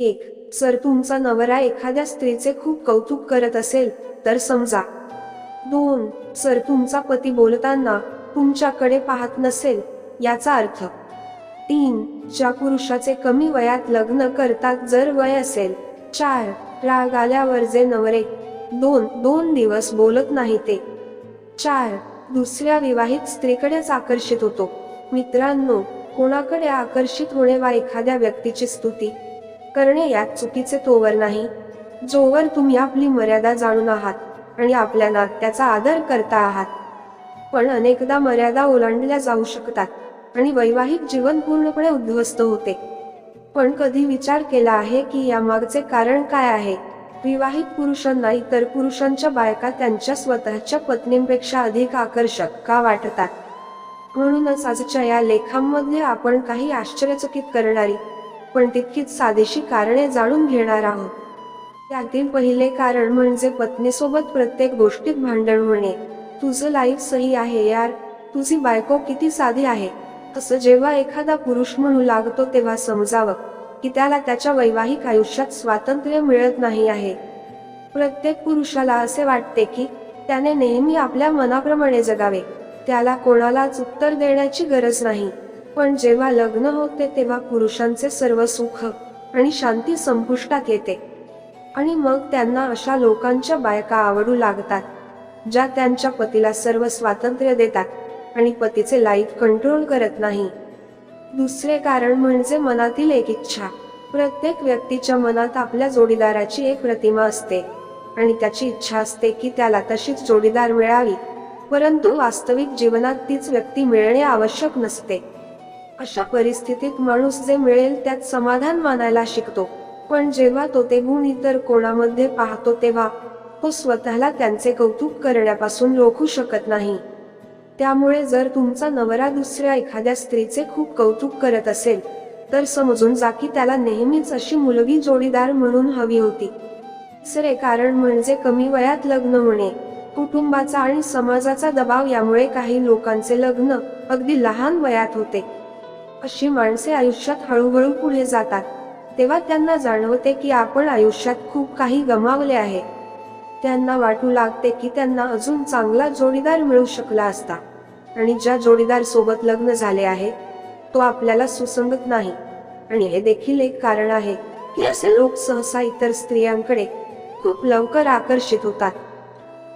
एक जर तुमचा नवरा एखाद्या स्त्रीचे खूप कौतुक करत असेल तर समजा. दोन जर तुमचा पती बोलताना तुमच्याकडे पाहत नसेल याचा अर्थ. तीन ज्या पुरुषाचे कमी वयात लग्न करतात जर वय असेल चार राग आल्यावर जे नवरे दोन दोन दिवस बोलत नाही ते. चार दुसऱ्या विवाहित स्त्रीकडेच आकर्षित होतो. मित्रांनो कोणाकडे आकर्षित होणे वा एखाद्या व्यक्तीची स्तुती? करणे यात चुकीचे तोवर नाही. जोवर तुम्ही आपली मर्यादा जाणून आहात आणि आपल्या नात्याचा आदर करता आहात. पण अनेकदा मर्यादा ओलांडल्या जाऊ शकतात आणि वैवाहिक जीवन पूर्णपणे उद्ध्वस्त होते. पण कधी विचार केला आहे की यामागचे कारण काय आहे? विवाहित पुरुषांना इतर पुरुषांच्या बायका त्यांच्या स्वतःच्या पत्नींपेक्षा अधिक आकर्षक का वाटतात? म्हणूनच आजच्या या लेखांमध्ये आपण काही आश्चर्यचकित करणारी पण तितकीच साधेशी कारणे जाणून घेणार आहोत. त्यातील पहिले कारण म्हणजे पत्नीसोबत प्रत्येक गोष्टीत भांडण होणे. तुझं लाईफ सही आहे यार. तुझी बायको किती साधी आहे. असं जेव्हा एखादा पुरुष म्हणू लागतो तेव्हा समजावं की त्याला त्याच्या वैवाहिक आयुष्यात स्वातंत्र्य मिळत नाही आहे. प्रत्येक पुरुषाला असे वाटते की त्याने नेहमी आपल्या मनाप्रमाणे जगावे. त्याला कोणालाच उत्तर देण्याची गरज नाही. पण जेव्हा लग्न होते तेव्हा पुरुषांचे सर्व सुख आणि शांती संपुष्टात येते. आणि मग त्यांना अशा लोकांच्या बायका आवडू लागतात ज्या त्यांच्या पतीला सर्व स्वातंत्र्य देतात आणि पतीचे लाईफ कंट्रोल करत नाही. दुसरे कारण म्हणजे मनातील एक इच्छा. प्रत्येक व्यक्तीच्या मनात आपल्या जोडीदाराची एक प्रतिमा असते आणि त्याची इच्छा असते की त्याला तशीच जोडीदार मिळावी परंतु वास्तविक जीवनात तीच व्यक्ती मिळणे आवश्यक नसते. अशा परिस्थितीत माणूस जे मिळेल त्यात समाधान मानायला शिकतो. पण जेव्हा तो ते गुण इतर कोणामध्ये पाहतो तेव्हा तो स्वतःला त्यांचे कौतुक करण्यापासून रोखू शकत नाही. त्यामुळे जर तुमचा नवरा दुसऱ्या एखाद्या स्त्रीचे खूप कौतुक करत असेल तर समजून जा की त्याला नेहमीच अशी मुलगी जोडीदार म्हणून हवी होती. दुसरे कारण म्हणजे कमी वयात लग्न होणे. कुटुंबाचा आणि समाजाचा दबाव यामुळे काही लोकांचे लग्न अगदी लहान वयात होते. अशी माणसे आयुष्यात हळूहळू पुढे जातात. तेव्हा त्यांना जाणवते की आपण आयुष्यात खूप काही गमावले आहे. त्यांना वाटू लागते की त्यांना अजून चांगला जोडीदार मिळू शकला असता. आणि ज्या जोडीदार सोबत लग्न झाले आहे तो आपल्याला सुसंगत नाही. आणि हे देखील एक कारण आहे की असे लोक सहसा इतर स्त्रियांकडे खूप लवकर आकर्षित होतात.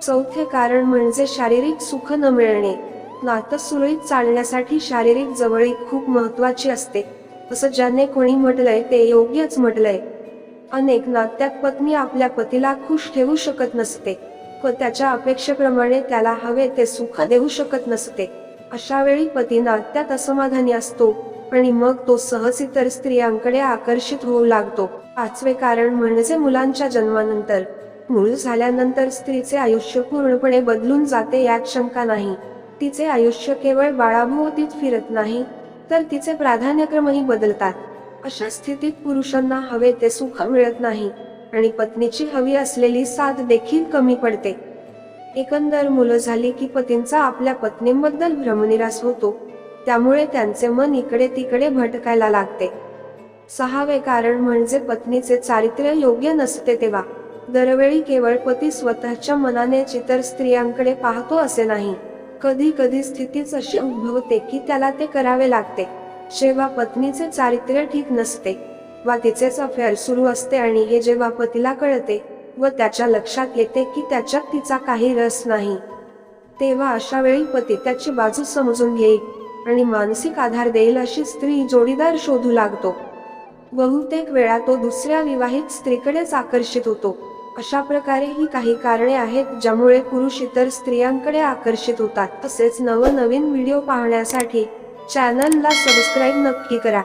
चौथे कारण म्हणजे शारीरिक सुख न मिळणे. नातं सुरळीत चालण्यासाठी शारीरिक जवळीक खूप महत्वाची असते. असं ज्याने कोणी म्हटलंय ते योग्यच म्हटलंय. अनेक नात्यात पत्नी आपल्या पतीला खुश ठेवू शकत नसते. व त्याच्या अपेक्षेप्रमाणे त्याला हवे ते सुख देऊ शकत नसते. अशा वेळी पती नात्यात असमाधानी असतो आणि मग तो सहज इतर स्त्रियांकडे आकर्षित होऊ लागतो. पाचवे कारण म्हणजे मुलांच्या जन्मानंतर. मूळ झाल्यानंतर स्त्रीचे आयुष्य पूर्णपणे बदलून जाते यात शंका नाही. तिचे आयुष्य केवळ बाळाभोवतीच फिरत नाही तर तिचे प्राधान्यक्रमही बदलतात. अशा स्थितीत पुरुषांना हवे ते सुख मिळत नाही आणि पत्नीची हवी असलेली साथ देखील कमी पडते. एकंदर मुलं झाली की पतींचा आपल्या पत्नींबद्दल भ्रमनिरास होतो त्यामुळे त्यांचे मन इकडे तिकडे भटकायला लागते. सहावे कारण म्हणजे पत्नीचे चारित्र्य योग्य नसते तेव्हा. दरवेळी केवळ पती स्वतःच्या मनाने इतर स्त्रियांकडे पाहतो असे नाही. कधी कधी स्थितीच अशी उद्भवते की त्याला ते करावे लागते. जेव्हा पत्नीचे चारित्र्य ठीक नसते वा तिचेच अफेअर सुरू असते आणि हे जेव्हा पतीला कळते व त्याच्या लक्षात येते की त्याच्यात तिचा काही रस नाही तेव्हा अशा वेळी पती त्याची बाजू समजून घेईल आणि मानसिक आधार देईल अशी स्त्री जोडीदार शोधू लागतो. बहुतेक वेळा तो दुसऱ्या विवाहित स्त्रीकडेच आकर्षित होतो. अशा प्रकारे ही काही कारणे आहेत ज्यामुळे पुरुष इतर स्त्रियांकडे आकर्षित होतात. तसेच नवनवीन व्हिडिओ पाहण्यासाठी चॅनलला सबस्क्राईब नक्की करा.